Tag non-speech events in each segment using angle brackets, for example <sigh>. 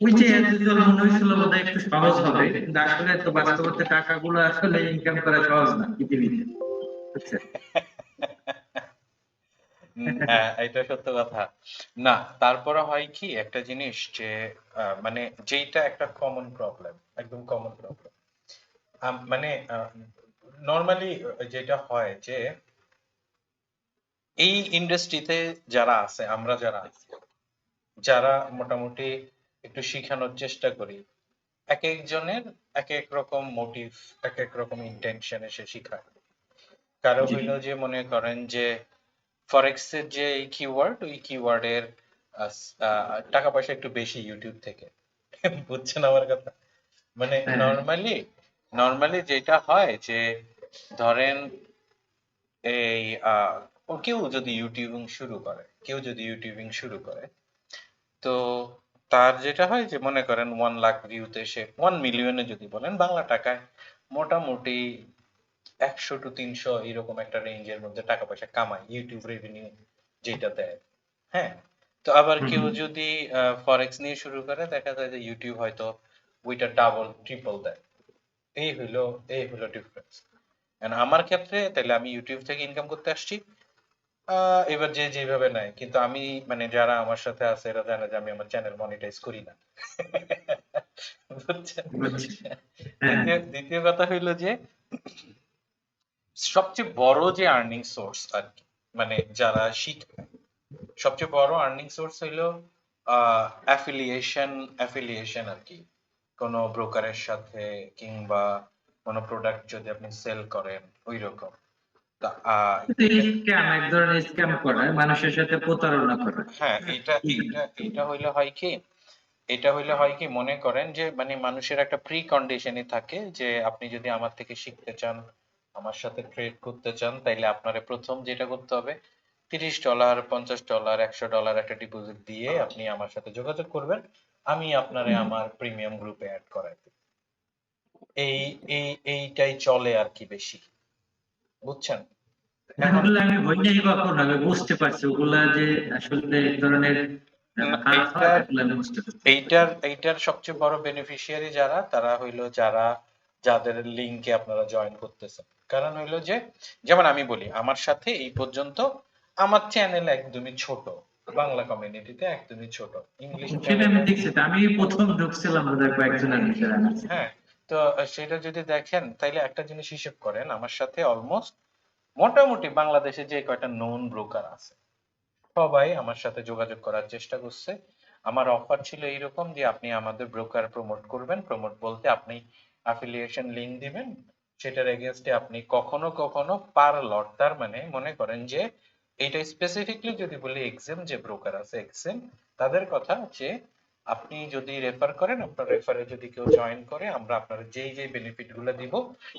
ওই যে এতদিন মনে হয়েছিল বোধহয় একটু সহজ হবে। কিন্তু আসলে তো বাস্তবতে টাকাগুলো আসলে ইনকাম করা সহজ না পৃথিবীতে। হ্যাঁ এটা সত্য কথা। না তারপরে হয় কি একটা জিনিস যে মানে যেইটা একটা কমন প্রবলেম একদম কমন প্রবলেম মানে নর্মালি যেটা হয় যে এই ইন্ডাস্ট্রিতে যারা আছে আমরা যারা আছি যারা মোটামুটি একটু শিখানোর চেষ্টা করি এক একজনের এক এক রকম মোটিভ এক এক রকম ইন্টেনশন এসে শিখায় কারও। হইল যে মনে করেন যে ফরেক্স এর যে এই কিওয়ার্ড ওই কিওয়ার্ডের টাকা পয়সা একটু বেশি ইউটিউব থেকে বুঝছেন আমার কথা মানে হ্যাঁ। নর্মালি নর্মালি যেটা হয় যে ধরেন এই কেউ যদি ইউটিউবিং শুরু করে কেউ যদি ইউটিউবিং শুরু করে তো তার যেটা হয় যে মনে করেন ওয়ান লাখ ভিউতে সে ওয়ান মিলিয়নে যদি বলেন বাংলা টাকায় মোটামুটি একশো টু তিনশো এরকম একটা রেঞ্জের মধ্যে টাকা পয়সা কামায় ইউটিউব রেভিনিউ যেটা দেয়। হ্যাঁ? তো আবার কেউ। যদি ফরেক্স নিয়ে শুরু করে দেখা যায় যে ইউটিউব হয়তো ওইটা ডাবল ট্রিপল দেয়। এই হইল এই হইল ডিফারেন্স আমার ক্ষেত্রে তাহলে আমি ইউটিউব থেকে ইনকাম করতে আসছি। এবার যে যেভাবে নেয়। কিন্তু আমি মানে যারা আমার সাথে আছে এরা জানে যে আমি আমার চ্যানেল মনিটাইজ করি না। <laughs> হ্যাঁ। দ্বিতীয় কথা হইল যে সবচেয়ে বড় যে আর্নিং সোর্স আর কি মানে যারা শিখবে সবচেয়ে বড় আর্নিং সোর্স হইল অ্যাফিলিয়েশন অ্যাফিলিয়েশন আর কি। কোনো ব্রোকারের সাথে কিংবা কোনো প্রোডাক্ট যদি আপনি সেল করেন ওই রকম স্ক্যাম এক ধরনের স্ক্যাম করা মানুষের সাথে প্রতারণা করা। হ্যাঁ এটা এটা এটা হইলে হয় কি এটা হইলে হয় কি মনে করেন যে মানে মানুষের একটা প্রি কন্ডিশনই থাকে যে আপনি যদি আমার থেকে শিখতে চান আমার সাথে ট্রেড করতে চান তাইলে আপনারে প্রথম যেটা করতে হবে তিরিশ ডলার পঞ্চাশ ডলার একশো ডলার একটা ডিপোজিট দিয়ে আপনি আমার সাথে যোগাযোগ করবেন আমি আপনারে আমার প্রিমিয়াম গ্রুপে অ্যাড করাই এই এই এইটাই চলে আর কি বেশি। বুঝছেন? এখন তাহলে আমি হই নাই কখন আমি বুঝতে পারছি। ওগুলা যে আসলে এক ধরনের হয় এইটার এইটার সবচেয়ে বড় বেনিফিশিয়ারি যারা তারা হইল যারা যাদের লিংকে আপনারা জয়েন করতেছেন। কারণ হইল যে যেমন আমি বলি আমার সাথে এই পর্যন্ত আমার চ্যানেল একদমই ছোট বাংলা কমিউনিটিতে একদমই ছোট। ইংলিশ আমি দেখছি আমি প্রথম ঢুকছিলাম কয়েকজনের। হ্যাঁ তো সেটা যদি দেখেন, তাইলে একটা জিনিস হিসেব করেন, আমার সাথে অলমোস্ট মোটামুটি বাংলাদেশে যে কয়টা নন ব্রোকার আছে, সবাই আমার সাথে যোগাযোগ করার চেষ্টা করছে। আমার অফার ছিল এইরকম যে, আপনি আমাদের ব্রোকার প্রমোট করবেন। প্রমোট বলতে আপনি অ্যাফিলিয়েশন লিংক দিবেন। সেটার এগেনস্টে আপনি কখনো কখনো পার লট তার মানে মনে করেন যে এইটা স্পেসিফিকলি যদি বলি এক্সেম যে ব্রোকার আছে এক্সেম তাদের কথা যে আপনি যদি রেফার করেন আপনার রেফারে যদি কেউ জয়েন করে আমরা আপনার যেই যেই বেনিফিটগুলো দিব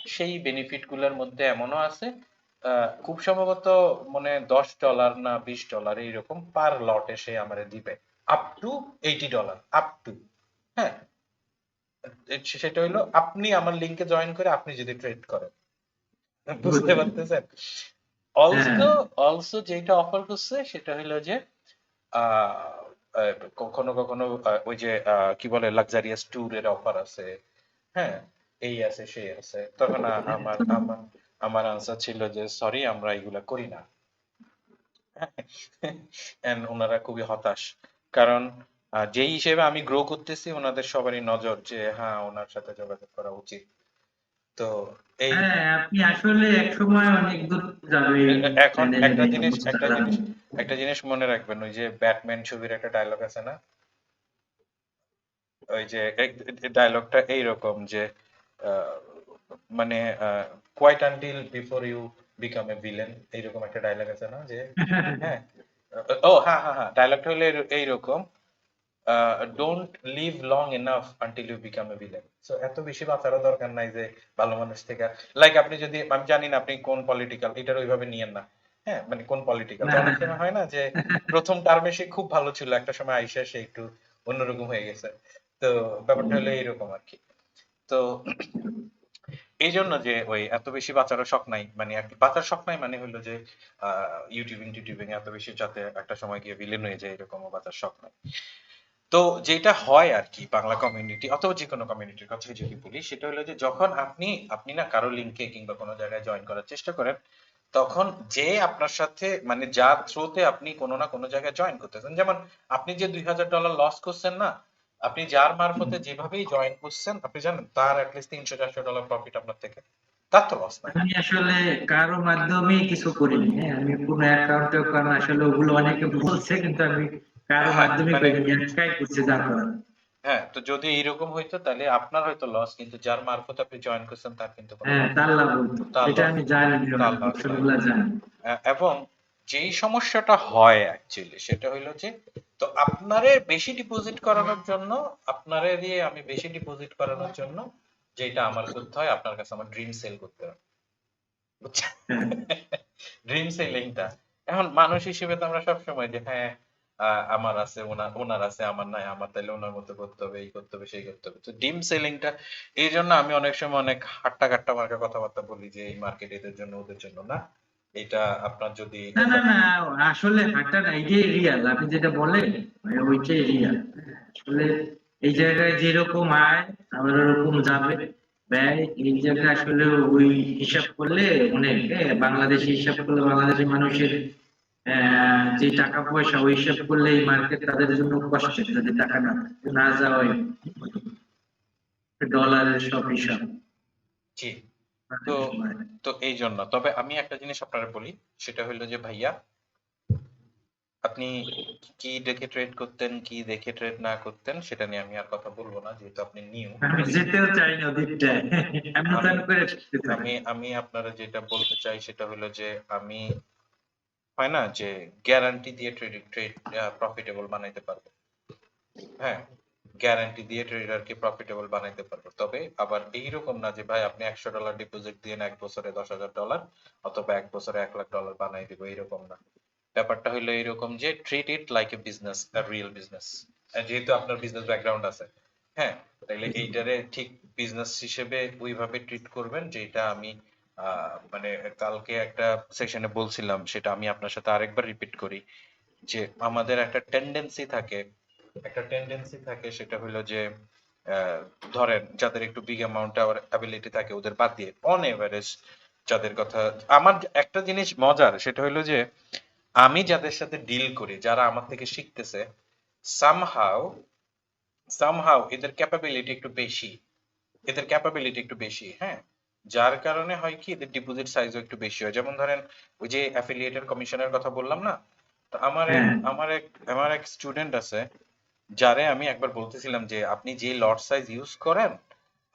সেই বেনিফিটগুলোর মধ্যে এমনও আছে খুব সম্ভবত মানে দশ ডলার না বিশ ডলার এইরকম পার লটে সে আমারে দিবে। Up to eighty dollar up to হ্যাঁ? সেটা হইল আপনি আমার লিঙ্কে জয়েন করে আপনি যদি ট্রেড করেন। বুঝতে পারতেছেন? অলসো অলসো যেটা অফার করছে সেটা হইল যে আহ, কখনো কখনো ওই যে কি বলে লাক্সারিয়াস ট্যুর এর অফার আছে। হ্যাঁ এই আছে, সেই আছে। তখন আমার আমার আমার আনসার ছিল যে সরি আমরা এগুলা করি না। <laughs> ওনারা খুবই হতাশ। কারণ যেই হিসেবে আমি গ্রো করতেছি, ওনাদের সবারই নজর যে হ্যাঁ ওনার সাথে যোগাযোগ করা উচিত। তো হ্যাঁ আপনি আসলে এক সময় অনেক দূর যাবে এখন একটা জিনিস একটা জিনিস একটা জিনিস মনে রাখবেন ওই যে ব্যাটম্যান ছবির একটা ডায়লগ আছে না? ওই যে ডায়লগটা এইরকম যে মানে quite until before you become a villain এইরকম একটা ডায়লগ আছে না যে <laughs> হ্যাঁ? ও হ্যাঁ হ্যাঁ হ্যাঁ ডায়লগটা হলো এইরকম। Don't live long enough until you become a villain so এত বেশি বাঁচারও দরকার নাই যে ভালো মানুষ থেকে। লাইক আপনি যদি আমি জানি না আপনি কোন পলিটিক্যাল এটার ওইভাবে নিয়েন না। হ্যাঁ মানে কোন পলিটিক্যাল। অনেক সময় হয় না যে প্রথম টার্মে সে খুব ভালো ছিল একটা সময় আইসা সে একটু অন্যরকম হয়ে গেছে। তো ব্যাপারটা হলো এইরকম আর কি। তো এই জন্য যে ওই এত বেশি বাঁচারও শখ নাই। মানে আর কি বাঁচার শখ নাই মানে হলো যে ইউটিউবিং টিউটিউবিং এত বেশি যাতে একটা সময় গিয়ে ভিলেন হয়ে যায় এরকমও বাঁচার শখ নাই। তো যেটা হয় আর কি বাংলা কমিউনিটি অথবা যে কোনো কমিউনিটির কথা যদি বলি সেটা হলো যে যখন আপনি আপনি না কারও লিঙ্কে কিংবা কোনো জায়গায় জয়েন করার চেষ্টা করেন তখন যে আপনার সাথে মানে যার থ্রুতে আপনি কোনো না কোনো জায়গায় জয়েন করতেছেন যেমন আপনি যে দুই হাজার ডলার লস করছেন না আপনি যার মারফতে যেভাবেই জয়েন করছেন আপনি জানেন তার অ্যাটলিস্ট তিনশো চারশো ডলার প্রফিট আপনার থেকে তার তো লস না আমি আসলে কারও মাধ্যমে কিছু করিনি হ্যাঁ আমি কোনো অ্যাকাউন্টে কারণ আসলে ওগুলো অনেকে বলছে কিন্তু আমি কারও হ্যাঁ, মাধ্যমে একাই করছে হ্যাঁ তো যদি এইরকম হইতো তাহলে আপনার হয়তো লস কিন্তু যার মারফত আপনি জয়েন করছেন তার কিন্তু হ্যাঁ তার লাভ হইতো। এটা আমি জানি জানি। এবং যেই সমস্যাটা হয় অ্যাকচুয়ালি সেটা হলো যে তো আপনারে বেশি ডিপোজিট করানোর জন্য আপনারে দিয়ে আমি বেশি ডিপোজিট করানোর জন্য যেটা আমার করতে হয় আপনার কাছে আমার ড্রিম সেল করতে হয়। বুঝছেন হ্যাঁ। <laughs> ড্রিম সেলিংটা এখন মানুষ হিসেবে তো আমরা সবসময় যে হ্যাঁ আমার আছে ওনার আছে আমার নাই আমার তাইলে ওনার মতো করতে হবে এই করতে হবে সেই করতে হবে। তো ডিম সেলিংটা এই জন্য আমি অনেক সময় অনেক হাট্টা কাট্টা মার্কা কথাবার্তা বলি যে এই মার্কেট এদের জন্য ওদের জন্য না? এটা আপনার যদি না না না আসলে হাঁটা না রিয়াল আপনি যেটা বলেন ওইটাই রিয়াল আসলে এই জায়গায় যেরকম আয় আমার ওরকম যাবে। ব্যয় এই জায়গায় আসলে ওই হিসাব করলে অনেক হ্যাঁ, বাংলাদেশি হিসাব করলে বাংলাদেশের মানুষের যে টাকা পয়সা ওই হিসাব করলে এই মার্কেট তাদের জন্য কষ্টের যদি টাকা না না যাওয়াই ডলারের সব হিসাব। জি। তো- তো এই জন্য। তবে আমি একটা জিনিস আপনারা বলি সেটা হলো যে ভাইয়া আপনি কি দেখে ট্রেড করতেন কি দেখে ট্রেড না করতেন সেটা নিয়ে আমি আর কথা বলব না যেহেতু আপনি নিউ আমি যেতেও চাই না করে আমি আমি আপনারা যেটা বলতে চাই সেটা হলো যে আমি হয় না যে গ্যারান্টি দিয়ে ট্রেডিং ট্রেড প্রফিটেবল বানাইতে পারব? হ্যাঁ গ্যারান্টি দিয়ে ট্রেডারকে প্রফিটেবল বানাইতে পারব। তবে আবার এইরকম না যে ভাই আপনি একশো ডলার ডিপোজিট দিয়ে এক বছরে দশ হাজার ডলার অথবা এক বছরে এক লাখ ডলার বানাই দিব এইরকম না। ব্যাপারটা হলো এরকম যে treat it like a business real business যেহেতু আপনার বিজনেস ব্যাকগ্রাউন্ড আছে হ্যাঁ তাইলে এইটারে ঠিক বিজনেস হিসেবে ওইভাবে ট্রিট করবেন যেটা আমি আহ, মানে কালকে একটা সেশনে বলছিলাম, সেটা আমি আপনার সাথে আরেকবার রিপিট করি, যে আমাদের একটা টেন্ডেন্সি থাকে, একটা টেন্ডেন্সি থাকে সেটা হলো যে ধরেন যাদের একটু বিগ অ্যামাউন্ট অ্যাবিলিটি থাকে ওদের বাদ দিয়ে অন এভারেজ যাদের কথা, আমার একটা জিনিস মজার, সেটা হলো যে আমি যাদের সাথে ডিল করি, যারা আমার থেকে শিখতেছে সামহাও সামহাও এদের ক্যাপাবিলিটি একটু বেশি, এদের ক্যাপাবিলিটি একটু বেশি হ্যাঁ? যার কারণে হয় কি এদের ডিপোজিট সাইজও একটু বেশি হয়। যেমন ধরেন ওই যে অ্যাফিলিয়েটের কমিশনের কথা বললাম না? তো আমার হ্যাঁ। আমার এক আমার এক স্টুডেন্ট আছে যারে আমি একবার বলতেছিলাম যে আপনি যে লট সাইজ ইউজ করেন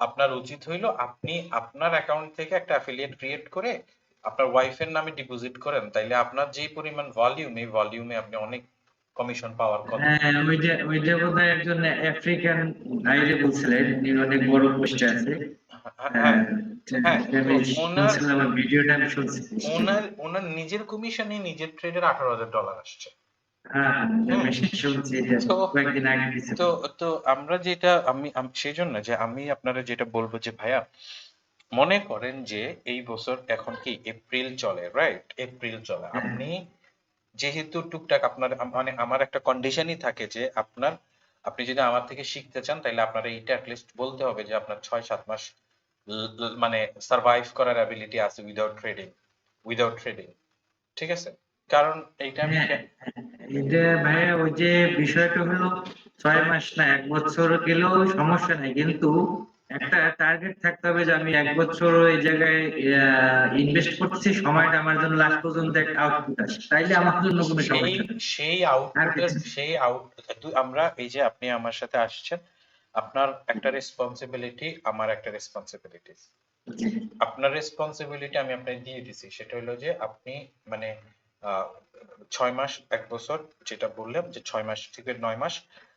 আপনার উচিত হইল আপনি আপনার অ্যাকাউন্ট থেকে একটা অ্যাফিলিয়েট ক্রিয়েট করে আপনার ওয়াইফের নামে ডিপোজিট করেন। তাইলে আপনার যে পরিমাণ ভলিউম এই ভলিউমে আপনি অনেক কমিশন পাওয়ার কথা হ্যাঁ ওইটা ওইটা বোধহয় একজন আফ্রিকান ভাইরে বলছিলেন উনি অনেক বড় পোস্টে আছে। হ্যাঁ হ্যাঁ, ওনার- ওনার নিজের কমিশনে নিজের ট্রেডের আঠারো হাজার ডলার আসছে। হ্যাঁ তো- আমরা যেটা আমি সেই জন্য যে আমি আপনারা যেটা বলব যে ভাইয়া মনে করেন যে এই বছর এখন কি এপ্রিল চলে রাইট এপ্রিল চলে। হ্যাঁ। আপনি যেহেতু টুকটাক আপনার মানে আমার একটা কন্ডিশনই থাকে যে আপনার আপনি যদি আমার থেকে শিখতে চান তাহলে আপনার এইটা অ্যাটলিস্ট বলতে হবে যে আপনার ছয় সাত মাস মানে সার্ভাইভ করার অ্যাবিলিটি আছে উইদাউট ট্রেডিং উইদাউট ট্রেডিং ঠিক আছে? কারণ এইটা আমি হ্যাঁ, এটা ভাইয়া ওই যে বিষয়টা হলো ছয় মাস না এক বছর গেলেও সমস্যা নাই কিন্তু একটা টার্গেট থাকতে হবে যে আমি এক বছর ওই জায়গায় ইনভেস্ট করছি সময়টা আমার জন্য লাস্ট পর্যন্ত একটা আউটপুট আসে তাইলে আমার জন্য কোনো সমস্যা সেই কিছু? সেই আউট আমরা এই যে আপনি আমার সাথে আসছেন আপনার একটা রেসপন্সিবিলিটি আমার একটা রেসপন্সিবিলিটি আপনার রেসপন্সিবিলিটি আমি আপনাকে দিয়ে দিছি। সেটা হলো যে আপনি মানে ছয় মাস এক বছর যেটা বললাম যে ছয় মাস থেকে নয় মাস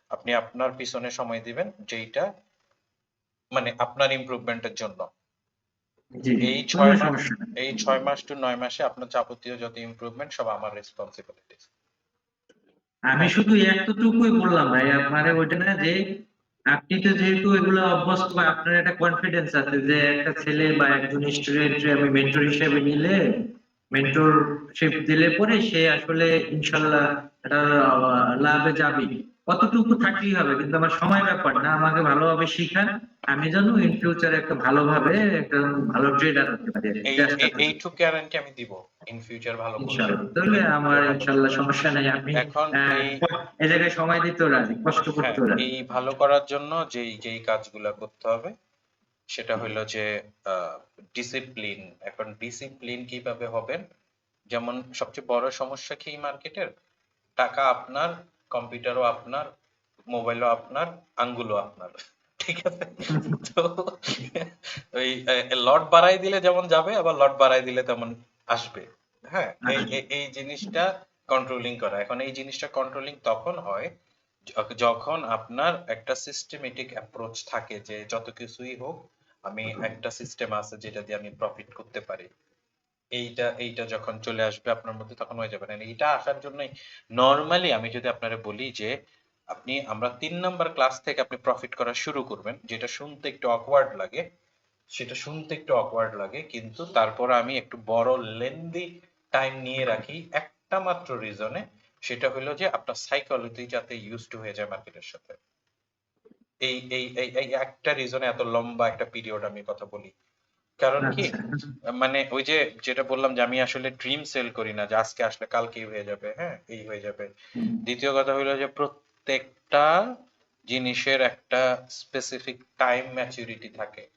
আপনি আপনার পিছনে সময় দিবেন যেইটা মানে আপনার ইমপ্রুভমেন্টের জন্য। এই ছয় মাস এই ছয় মাস টু নয় মাসে আপনার যাবতীয় যত ইমপ্রুভমেন্ট সব আমার রেসপন্সিবিলিটি আমি শুধু এতটুকুই বললাম ভাই আপনারে ওইটা না যে আপনি তো যেহেতু এগুলো অভ্যস্ত বা আপনার একটা কনফিডেন্স আছে যে একটা ছেলে বা একজন স্টুডেন্ট আমি মেন্টর হিসেবে নিলে মেন্টরশিপ দিলে পরে সে আসলে ইনশাল্লাহ একটা লাভে যাবে অতটুকু থাকলেই হবে কিন্তু আমার সময় ব্যাপার না। আমাকে ভালোভাবে শিখান আমি যেন ইন ফিউচারে একটা ভালোভাবে একটা ভালো ট্রেডার হতে পারি। এইটুকু গ্যারান্টি আমি দিব ইন ফিউচার ভালো তাহলে আমার ইনশাআল্লাহ সমস্যা নেই। আপনি এখন এই- জায়গায় সময় দিতেও রাজি কষ্ট হ্যাঁ, করতেও রাজি। এই ভালো করার জন্য যেই যেই কাজগুলো করতে হবে সেটা হলো যে ডিসিপ্লিন এখন ডিসিপ্লিন কীভাবে হবেন? যেমন সবচেয়ে বড় সমস্যা কি মার্কেটের টাকা আপনার কম্পিউটারও আপনার মোবাইলও আপনার আঙ্গুলও আপনার। ঠিক আছে? তো ওই লট বাড়াই দিলে যেমন যাবে আবার লট বাড়াই দিলে তেমন আসবে। হ্যাঁ এই এই জিনিসটা কন্ট্রোলিং করা। এখন এই জিনিসটা কন্ট্রোলিং তখন হয় যখন আপনার একটা সিস্টেমেটিক অ্যাপ্রোচ থাকে যে যত কিছুই হোক আমি একটা সিস্টেম আছে যেটা দিয়ে আমি প্রফিট করতে পারি। এইটা এইটা যখন চলে আসবে আপনার মধ্যে তখন হয়ে যাবে না। এইটা আসার জন্যই নর্মালি আমি যদি আপনারা বলি যে, আপনি, আমরা তিন নাম্বার ক্লাস থেকে আপনি প্রফিট করা শুরু করবেন, যেটা শুনতে একটু অকওয়ার্ড লাগে, সেটা শুনতে একটু অকওয়ার্ড লাগে, কিন্তু তারপর আমি একটু বড় লেন্দি টাইম নিয়ে রাখি একটা মাত্র রিজনে সেটা হলো যে আপনার সাইকোলজি যাতে ইউজ টু হয়ে যায় মার্কেটের সাথে। এই এই এই এই একটা রিজনে এত লম্বা একটা পিরিয়ড আমি কথা বলি। কারণ কি? আচ্ছা। মানে ওই যে যেটা বললাম যে আমি আসলে ড্রিম সেল করি না যে আজকে আসলে কালকেই হয়ে যাবে হ্যাঁ? এই হয়ে যাবে। দ্বিতীয় কথা হলো যে প্রত্যেকটা জিনিসের একটা স্পেসিফিক টাইম ম্যাচুরিটি থাকে।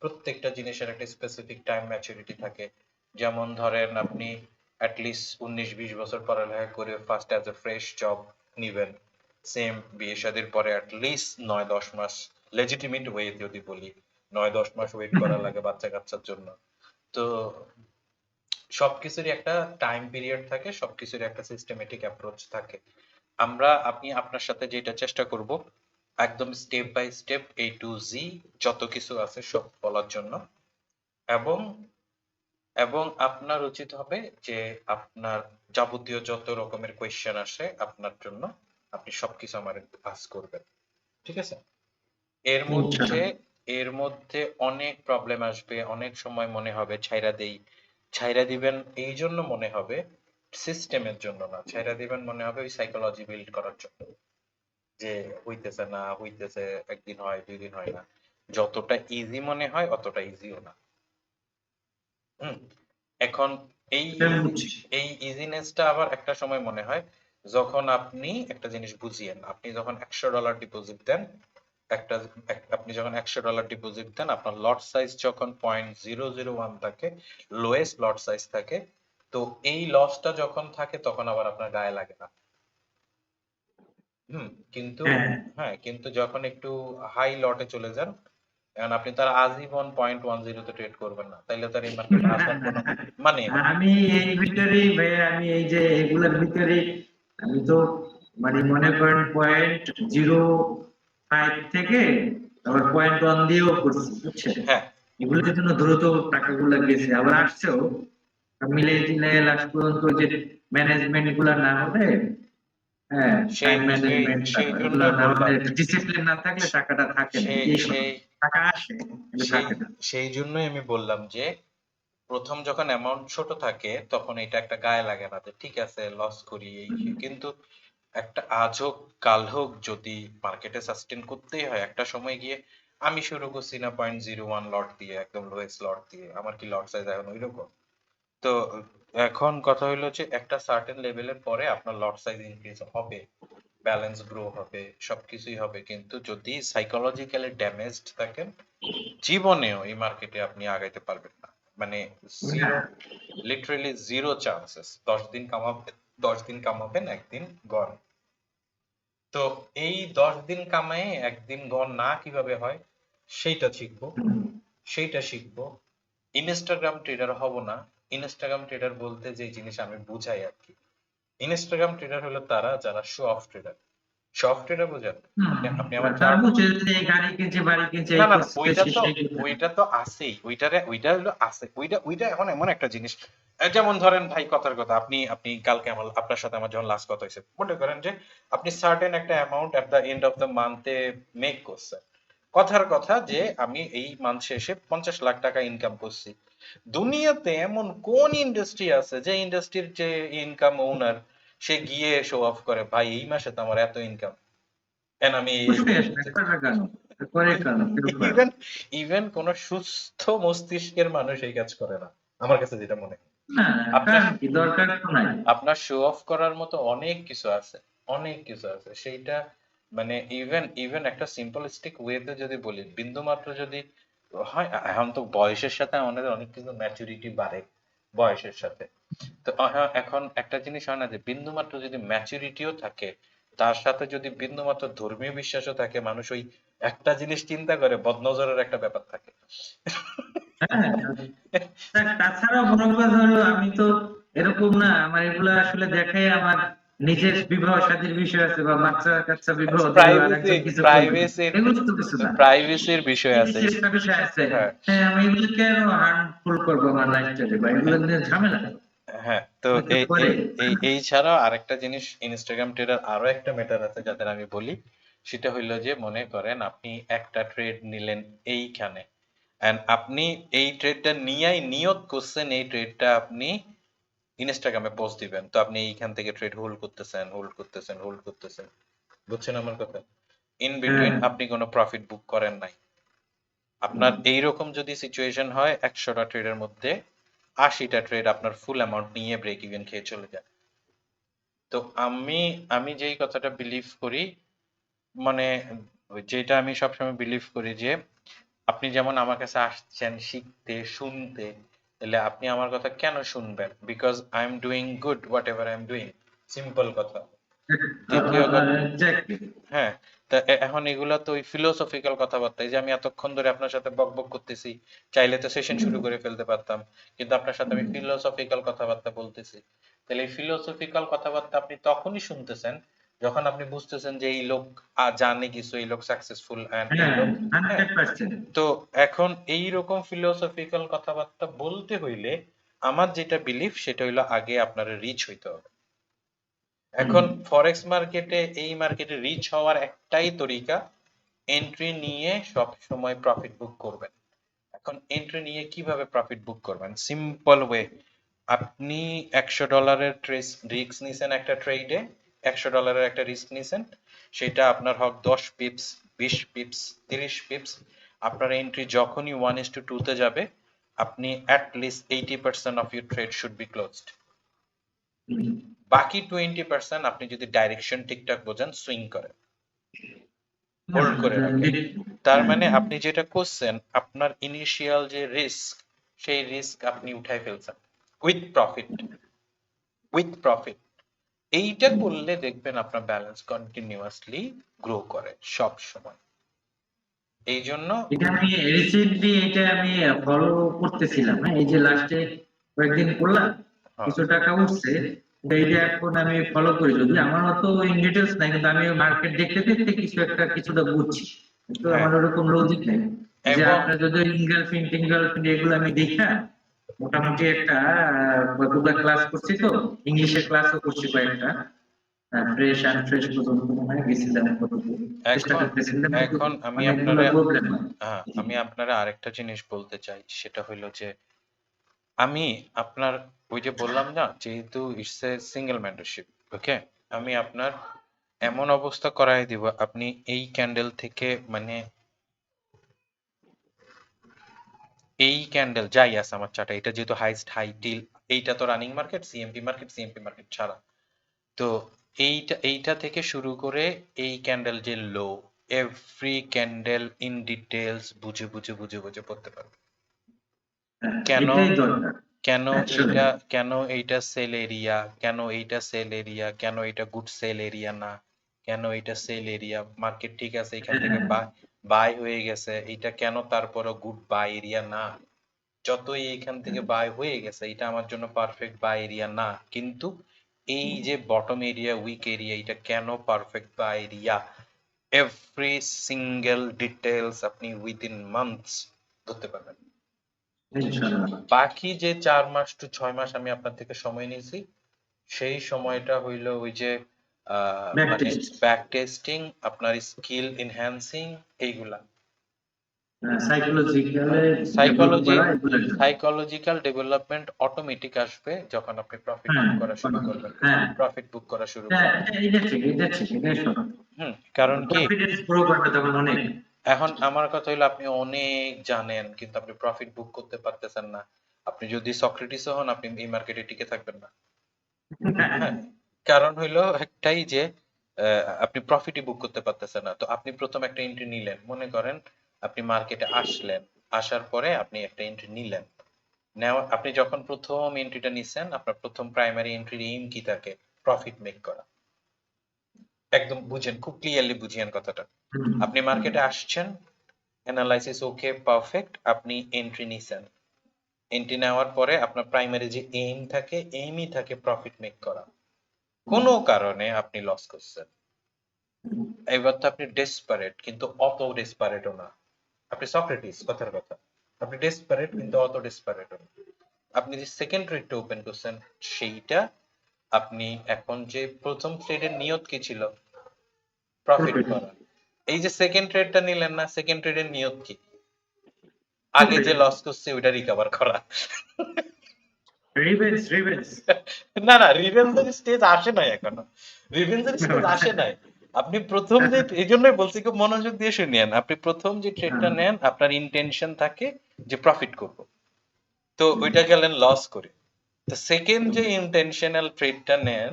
প্রত্যেকটা জিনিসের একটা স্পেসিফিক টাইম ম্যাচুরিটি থাকে। যেমন ধরেন আপনি অ্যাটলিস্ট উনিশ বিশ বছর পড়ালেখা করে first as a fresh job নিবেন। সেম বিয়ে শাদীর পরে অ্যাটলিস্ট নয় দশ মাস লেজিটিমেট ওয়ে যদি বলি। নয় দশ মাস ওয়েট করা <laughs> লাগে বাচ্চা কাচ্চার জন্য। তো সবকিছুরই একটা টাইম পিরিয়ড থাকে সবকিছুরই একটা সিস্টেমেটিক অ্যাপ্রোচ থাকে। আমরা আপনি আপনার সাথে যেটা চেষ্টা করব একদম step by step A to Z যত কিছু আছে সব বলার জন্য। এবং এবং আপনার উচিত হবে যে আপনার যাবতীয় যত রকমের কোয়েশ্চেন আসে আপনার জন্য আপনি সবকিছু আমার আস করবেন। ঠিক আছে? এর মধ্যে এর মধ্যে অনেক প্রবলেম আসবে অনেক সময় মনে হবে ছাইরা দেই ছাইরা দিবেন এই জন্য মনে হবে সিস্টেমের জন্য না ছাইরা দিবেন মনে হবে ওই সাইকোলজি বিল্ড করার জন্য যে হইতেছে না হইতেছে একদিন হয় দুই দিন হয় না যতটা ইজি মনে হয় অতটা ইজিও না। হুম এখন এই এই ইজিনেসটা আবার একটা সময় মনে হয় যখন আপনি একটা জিনিস বুঝিয়েন আপনি যখন একশো ডলার ডিপোজিট দেন একটা আপনি যখন একশো ডলার ডিপোজিট দেন আপনার লট সাইজ যখন পয়েন্ট জিরো জিরো ওয়ান থাকে লোয়েস্ট লট সাইজ থাকে তো এই লসটা যখন থাকে তখন আবার আপনার গায়ে লাগে না হুম কিন্তু হ্যাঁ। হ্যাঁ কিন্তু যখন একটু হাই লটে চলে যান এখন আপনি তার আজীবন পয়েন্ট ওয়ান জিরোতে ট্রেড করবেন না তাইলে তার এই মার্কেটে আসার কোনো মানে আমি এই ভিতরেই ভাই আমি এই যে এগুলোর ভিতরে আমি তো মানে মনে করেন পয়েন্ট জিরো ফাইভ থেকে আবার পয়েন্ট ওয়ান দিয়েও করছি বুঝছেন? হ্যাঁ। এগুলোর জন্য দ্রুত টাকাগুলো গেছে। আবার আসছেও মিলে দিলে লাস্ট পর্যন্ত যে ম্যানেজমেন্টগুলা না হবে হ্যাঁ টাইম ম্যানেজমেন্ট না হলে ডিসিপ্লিন না থাকলে টাকাটা থাকে না। টাকা আসে সেই থাকে না। সেই জন্যই আমি বললাম যে প্রথম যখন অ্যামাউন্ট ছোট থাকে তখন এটা একটা গায়ে লাগে না ঠিক আছে লস করি এই কিন্তু একটা আজ হোক কাল হোক যদি মার্কেটে সাস্টেন করতেই হয় একটা সময় গিয়ে আমি শুরু করছি না পয়েন্ট জিরো ওয়ান লট দিয়ে একদম লোয়েস্ট লট দিয়ে আমার কি লট সাইজ এখন ওইরকম? তো এখন কথা হলো যে একটা সার্টেন লেভেলের পরে আপনার লট সাইজ ইনক্রিজ হবে ব্যালেন্স গ্রো হবে সবকিছুই হবে কিন্তু যদি সাইকোলজিক্যালি ড্যামেজড থাকেন জীবনেও এই মার্কেটে আপনি আগাইতে পারবেন না। মানে জিরো লিটারালি জিরো চান্সেস দশ দিন কামাবেন। দশ দিন কামাবেন একদিন গন তো এই দশ দিন কামায়ে একদিন গন না কীভাবে হয় সেইটা শিখব। সেইটা শিখব। ইনস্টাগ্রাম ট্রেডার হব না। ইনস্টাগ্রাম ট্রেডার বলতে যে জিনিস আমি বুঝাই আর কি। ইনস্টাগ্রাম ট্রেডার হলো তারা যারা show off trader show off trader বোঝেন আপনি- আমার তার chart- গাড়ি কিনছে বাড়ি কিনছে না না ওইটা তো ওইটা তো আছেই। ওইটারে ওইটা হলো আছে। ওইটা ওইটা এখন এমন একটা জিনিস। যেমন ধরেন ভাই কথার কথা আপনি আপনি কালকে আমার আপনার সাথে আমার যখন লাস্ট কথা হয়েছে মনে করেন যে আপনি সার্টেন একটা amount at the end of the মান্থে make করছেন। কথার কথা যে আমি এই মান্থ শেষে পঞ্চাশ লাখ টাকা ইনকাম করছি। দুনিয়াতে এমন কোন ইন্ডাস্ট্রি আছে যে ইন্ডাস্ট্রির যে ইনকাম ওনার সে গিয়ে শো অফ করে ভাই এই মাসে তো আমার এত ইনকাম And আমি। ইভেন ইভেন কোন সুস্থ মস্তিষ্কের মানুষ এই কাজ করে না আমার কাছে যেটা মনে হয়। আপনার- শো অফ করার মতো অনেক কিছু আছে অনেক কিছু আছে। সেইটা মানে ইভেন ইভেন একটা সিম্পলিস্টিক ওয়েতে যদি বলি বিন্দু মাত্র যদি হয় এখন তো বয়সের সাথে আমাদের অনেক কিছু ম্যাচুরিটি বাড়ে বয়সের সাথে। তো এখন একটা জিনিস হয় না যে বিন্দু মাত্র যদি ম্যাচুরিটিও থাকে তার সাথে যদি বিন্দু মাত্র ধর্মীয় বিশ্বাসও থাকে মানুষ ওই একটা জিনিস চিন্তা করে বদনজরের একটা ব্যাপার থাকে। হ্যাঁ। তা- তাছাড়াও বড় কথা হলো আমি তো এরকম না আমার এগুলো আসলে দেখাই আমার নিজের বিবাহ শাদীর বিষয় আছে বা বাচ্চা কাচ্চা বিবাহ কিছু না। প্রাইভেসির বিষয় আছে। বিষয় আছে হ্যাঁ। হ্যাঁ আমি এগুলো কেন হার্মফুল করব আমার লাইফস্টাইলে বা এগুলো নিয়ে ঝামেলা। হ্যাঁ তো এই এই- এই এই ছাড়াও আরেকটা জিনিস ইনস্টাগ্রাম ট্রেডার আরও একটা ম্যাটার আছে যাদের আমি বলি। সেটা হইল যে মনে করেন আপনি একটা ট্রেড নিলেন এইখানে। এন্ড আপনি এই ট্রেডটা নিয়েই নিয়ত করছেন এই ট্রেডটা আপনি ইনস্টাগ্রামে পোস্ট দিবেন। তো আপনি এইখান থেকে ট্রেড হোল্ড করতেছেন হোল্ড করতেছেন হোল্ড করতেছেন। বুঝছেন আমার কথা? In between. আপনি কোনো প্রফিট বুক করেন নাই। আপনার এইরকম যদি সিচুয়েশন হয় একশোটা ট্রেডের মধ্যে আশিটা ট্রেড আপনার ফুল অ্যামাউন্ট নিয়ে ব্রেক ইভেন খেয়ে চলে যায়। তো আমি আমি যেই কথাটা বিলিভ করি মানে যেটা আমি সবসময় বিলিভ করি যে আপনি যেমন আমার কাছে আসছেন শিখতে শুনতে তাহলে আপনি আমার কথা কেন শুনবেন? Because I am doing good whatever I am doing simple কথা. হ্যাঁ তা এখন এগুলা তো ওই ফিলোসফিক্যাল কথাবার্তা এই যে আমি এতক্ষণ ধরে আপনার সাথে বক বক করতেছি চাইলে তো সেশন শুরু করে ফেলতে পারতাম কিন্তু আপনার সাথে আমি ফিলোসফিক্যাল কথাবার্তা বলতেছি। তাহলে এই ফিলোসফিক্যাল কথাবার্তা আপনি তখনই শুনতেছেন যখন আপনি বুঝতেছেন যে এই লোক জানে কিছু এই লোক সাকসেসফুল হ্যাঁ হান্ড্রেড পার্সেন্ট তো এখন এই রকম ফিলোসফিক্যাল কথাবার্তা বলতে হইলে আমার যেটা বিলিফ সেটা হইল আগে আপনার রিচ হইতে হবে। এখন ফরেক্স মার্কেটে এই মার্কেটে রিচ হওয়ার একটাই তরিকা এন্ট্রি নিয়ে সব সময় প্রফিট বুক করবেন। এখন এন্ট্রি নিয়ে কীভাবে প্রফিট বুক করবেন? সিম্পল ওয়ে আপনি একশো ডলারের ট্রেস রিস্ক নিছেন একটা ট্রেডে একশো ডলারের একটা রিস্ক নিছেন সেটা আপনার হোক দশ পিপস বিশ পিপস তিরিশ পিপস আপনার এন্ট্রি যখনই ওয়ান ইস টু টুতে যাবে আপনি at least eighty percent of your trade should be closed বাকি টোয়েন্টি পার্সেন্ট আপনি যদি ডাইরেকশন ঠিকঠাক বোঝেন সুইং করেন। Hold করে রাখেন। তার মানে আপনি যেটা করছেন আপনার ইনিশিয়াল যে রিস্ক সেই রিস্ক আপনি উঠাই ফেলছেন। উইথ প্রফিট উইথ প্রফিট এইটা করলে দেখবেন আপনার ব্যালেন্স কন্টিনিউয়াসলি গ্রো করে সব সময়। এই জন্য এটা আমি রিসেন্টলি এটা আমি ফলো করতেছিলাম হ্যাঁ? এই যে লাস্টে কয়েকদিন করলাম হ্যাঁ, কিছু টাকা উঠছে তো এইটা এখন আমি ফলো করি। যদি আমার অত ইন ডিটেলস নাই কিন্তু আমি মার্কেট দেখতে দেখতে কিছু একটা কিছুটা বুঝছি। কিন্তু হ্যাঁ। আমার ওরকম লজিক নেই। যে আপনার যদি ইনগালফিন টিঙ্গালফিন এগুলো আমি দেখা মোটামুটি একটা কতগুলা ক্লাস করছি তো ইংলিশের ক্লাসও করছি কয়েকটা। ফ্রেশ অ্যান্ড ফ্রেশ পর্যন্ত মনে গেছিলাম এখন আমি আপনারা প্রবলেম হয় হ্যাঁ আমি আপনারা আরেকটা জিনিস বলতে চাই সেটা হইল যে আমি আপনার ওই যে বললাম না যেহেতু it's a single mentorship okay আমি আপনার এমন অবস্থা করাই দিব আপনি এই ক্যান্ডেল থেকে মানে এই ক্যান্ডেল যাই আছে আমার চাটা এটা যেহেতু হাইস্ট হাই টিল এইটা তো running market CMP market CMP market ছাড়া তো এইটা এইটা থেকে শুরু করে এই ক্যান্ডেল যে low every candle in details বুঝে বুঝে বুঝে বুঝে পড়তে পারবে কেন? কেন. এইটা কেন এইটা সেল এরিয়া কেন এইটা সেল এরিয়া কেন এটা গুড সেল এরিয়া না কেন এটা সেল এরিয়া মার্কেট ঠিক আছে এখান থেকে। <clears throat> বাই হয়ে গেছে। এটা কেন তারপরও গুড বাই এরিয়া না? যতই এখান থেকে বাই হয়ে গেছে এটা আমার জন্য পারফেক্ট বাই এরিয়া না। কিন্তু এই যে বটম এরিয়া উইক এরিয়া এটা কেন perfect buy area every single details আপনি উইদিন মান্থস ধরতে পারবেন। বাকি যে চার মাস টু ছয় মাস আমি আপনার থেকে সময় নিয়েছি সেই সময়টা হইল ওই যে আহ, মানে ব্যাক টেস্টিং আপনার স্কিল এনহ্যান্সিং এইগুলা। সাইকোলজিক্যাল ডেভেলপমেন্ট অটোমেটিক আসবে যখন আপনি প্রফিট হ্যাঁ, বুক করা শুরু করবেন। হ্যাঁ। প্রফিট বুক করা শুরু হ্যাঁ করবেন। হুম কারণ কি? এখন আমার কথা হলো আপনি অনেক জানেন কিন্তু আপনি প্রফিট বুক করতে পারতেছেন না। আপনি যদি সক্রেটিস হন আপনি এই মার্কেটে টিকে থাকবেন না। <laughs> হ্যাঁ, কারণ হইল একটাই যে আপনি প্রফিটই বুক করতে পারতেছেন না। তো আপনি প্রথম একটা এন্ট্রি নিলেন। মনে করেন আপনি মার্কেটে আসলেন। আসার পরে আপনি একটা এন্ট্রি নিলেন। নেওয়া আপনি যখন প্রথম এন্ট্রিটা নিছেন আপনার প্রথম প্রাইমারি এন্ট্রির এইম কি থাকে? প্রফিট মেক করা। একদম বুঝেন খুব ক্লিয়ারলি বুঝিয়েন কথাটা। আপনি মার্কেটে আসছেন অ্যানালাইসিস ওকে পারফেক্ট আপনি এন্ট্রি নিছেন। এন্ট্রি নেওয়ার পরে আপনার প্রাইমারি যে এইম থাকে এইমই থাকে প্রফিট মেক করা। কোনো কারণে আপনি লস করছেন। এবার তো আপনি ডেসপারেট কিন্তু অত ডেসপারেটও না। আপনি সক্রেটিস কথার কথা। আপনি ডেসপারেট কিন্তু অত ডেসপারেটও না। আপনি যে সেকেন্ড ট্রেডটা ওপেন করছেন সেইটা আপনি এখন যে প্রথম ট্রেডের নিয়ত কি ছিল? প্রফিট করা। এই যে সেকেন্ড ট্রেডটা নিলেন না সেকেন্ড ট্রেডের নিয়ত কি? আগে যে লস করছে ওইটা রিকভার করা। রিভেঞ্জ রিভেঞ্জ <laughs> না না রিভেঞ্জের স্টেজ আসে নাই এখনও। রিভেঞ্জের স্টেজ আসে নাই। আপনি প্রথম যে এই জন্যই বলছি খুব মনোযোগ দিয়ে শুনিয়েন আপনি প্রথম যে ট্রেডটা। নেন আপনার ইন্টেনশন থাকে যে প্রফিট করব। তো ওইটা গেলেন লস করে। তো সেকেন্ড যে ইন্টেনশনাল ট্রেডটা নেন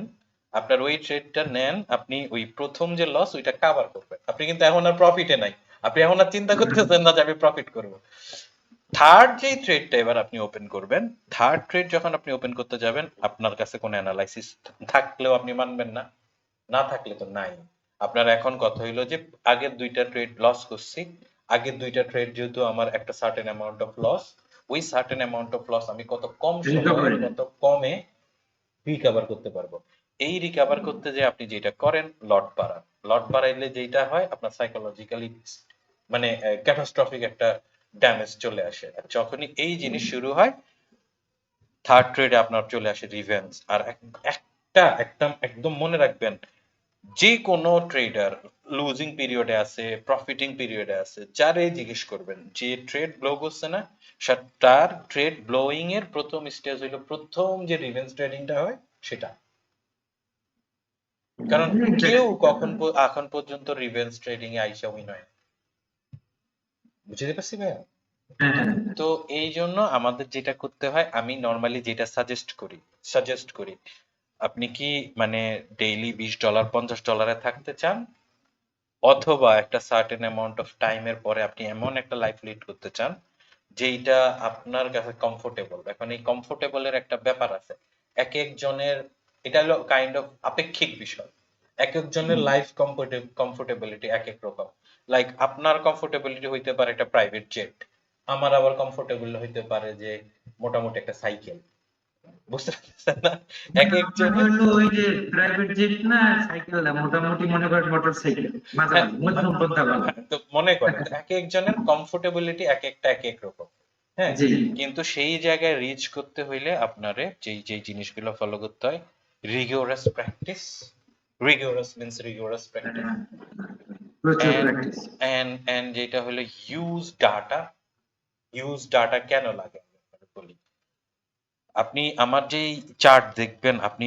আপনার ওই ট্রেডটা নেন আপনি ওই প্রথম যে লস ওইটা কাভার করবেন। আপনি কিন্তু এখন আর প্রফিটে নাই। আপনি এখন আর চিন্তা করতেছেন না যে আমি প্রফিট করব। থার্ড যে ট্রেডটা এবার আপনি ওপেন করবেন থার্ড ট্রেড যখন আপনি ওপেন করতে যাবেন আপনার কাছে কোনো অ্যানালাইসিস থাকলেও আপনি মানবেন না না থাকলে তো নাই। আপনার এখন কথা হইল যে আগের দুইটা ট্রেড লস করছি আগের দুইটা ট্রেড যেহেতু আমার একটা সার্টেন অ্যামাউন্ট অফ লস ওই সার্টেন অ্যামাউন্ট অফ লস আমি কত কম সময়ে কত কমে রিকভার করতে পারব। এই রিকভার করতে যে আপনি যেটা করেন লট বাড়ান। লট বাড়াইলে যেটা হয় আপনার সাইকোলজিক্যালি মানে ক্যাটাস্ট্রফিক একটা ড্যামেজ চলে আসে। আর যখনই এই জিনিস শুরু হয় থার্ড ট্রেডে আপনার চলে আসে রিভেন্স আর একটা একদম একদম মনে রাখবেন যে কোনো ট্রেডার লুজিং পিরিয়ডে আছে প্রফিটিং পিরিয়ডে আছে যারে জিজ্ঞেস করবেন যে ট্রেড ব্লো করছে না তার ট্রেড ব্লোয়িং এর প্রথম স্টেজ হইল প্রথম যে রিভেন্স ট্রেডিংটা হয় সেটা। কারণ কেউ কখন এখন পর্যন্ত রিভেন্স ট্রেডিং এ আইসা উইন হয়। বুঝতে পারছি ভাইয়া? হ্যাঁ তো এই জন্য আমাদের যেটা করতে হয় আমি নর্মালি যেটা সাজেস্ট করি সাজেস্ট করি আপনি কি মানে ডেইলি বিশ ডলার পঞ্চাশ ডলারে থাকতে চান? অথবা একটা সার্টেন অ্যামাউন্ট অফ টাইমের পরে আপনি এমন একটা লাইফ লিড করতে চান যেইটা আপনার কাছে কমফোর্টেবল এখন এই কমফোর্টেবলের একটা ব্যাপার আছে এক একজনের এটা হলো কাইন্ড অফ আপেক্ষিক বিষয়। এক একজনের লাইফ কমফোর্টেবিলিটি এক এক রকম। লাইক আপনার কমফোর্টেবিলিটি হইতে পারে একটা প্রাইভেট জেট আমার আবার কমফোর্টেবল হইতে পারে যে মোটামুটি একটা সাইকেল বুঝতে পারছেন না? এক একজনের হলো ওই যে প্রাইভেট জেট না সাইকেল না মোটামুটি মনে করেন মোটর সাইকেল মাঝামাঝি মধ্যম পন্থা তো মনে করেন এক একজনের কমফোর্টেবিলিটি এক একটা এক এক রকম। হ্যাঁ কিন্তু সেই জায়গায় রিচ করতে হইলে আপনারে যেই যেই জিনিসগুলো ফলো করতে হয় rigorous practice rigorous means rigorous practice প্রচুর And- প্র্যাকটিস এন্ড এন্ড যেটা হলো ইউজ ডাটা ইউজ ডাটা কেন লাগে? বলি। আপনি আমার যেই চার্ট দেখবেন আপনি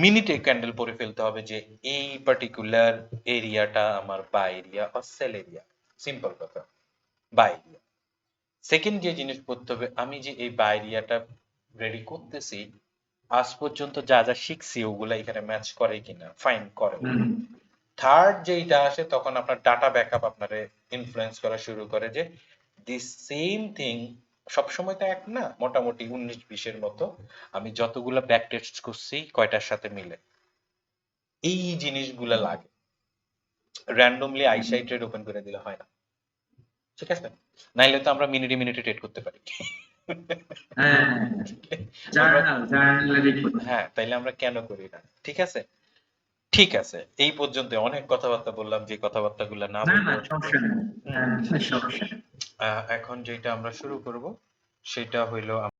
মিনিটে ক্যান্ডেল পরে ফেলতে হবে যে এই পার্টিকুলার এরিয়াটা আমার বাই এরিয়া বা সেল এরিয়া সিম্পল কথা। বাই এরিয়া সেকেন্ড যে জিনিস করতে হবে আমি যে এই বাই এরিয়াটা রেডি করতেছি আজ পর্যন্ত যা যা শিখছি ওগুলা এখানে ম্যাচ করে কিনা ফাইন করে থার্ড যেইটা আসে তখন আপনার ডাটা ব্যাকআপ আপনারে ইনফ্লুয়েন্স করা শুরু করে যে দি সেম থিং সবসময় তো এক না মোটামুটি উনিশ বিশের মতো আমি যতগুলো ব্যাক টেস্ট করছি কয়টার সাথে মিলে। এই জিনিসগুলো লাগে। র্যান্ডমলি আইসাই ট্রেড ওপেন করে দিলে হয় না। ঠিক আছে? নাইলে তো আমরা মিনিটে মিনিটে ট্রেড করতে পারি। হ্যাঁ <laughs> জার্নাল রিপোর্ট হ্যাঁ তাইলে আমরা কেন করি না? ঠিক আছে? ঠিক আছে এই পর্যন্ত অনেক কথাবার্তা বললাম যে কথাবার্তা গুলা না হ্যাঁ, এখন যেটা আমরা শুরু করব সেটা হইল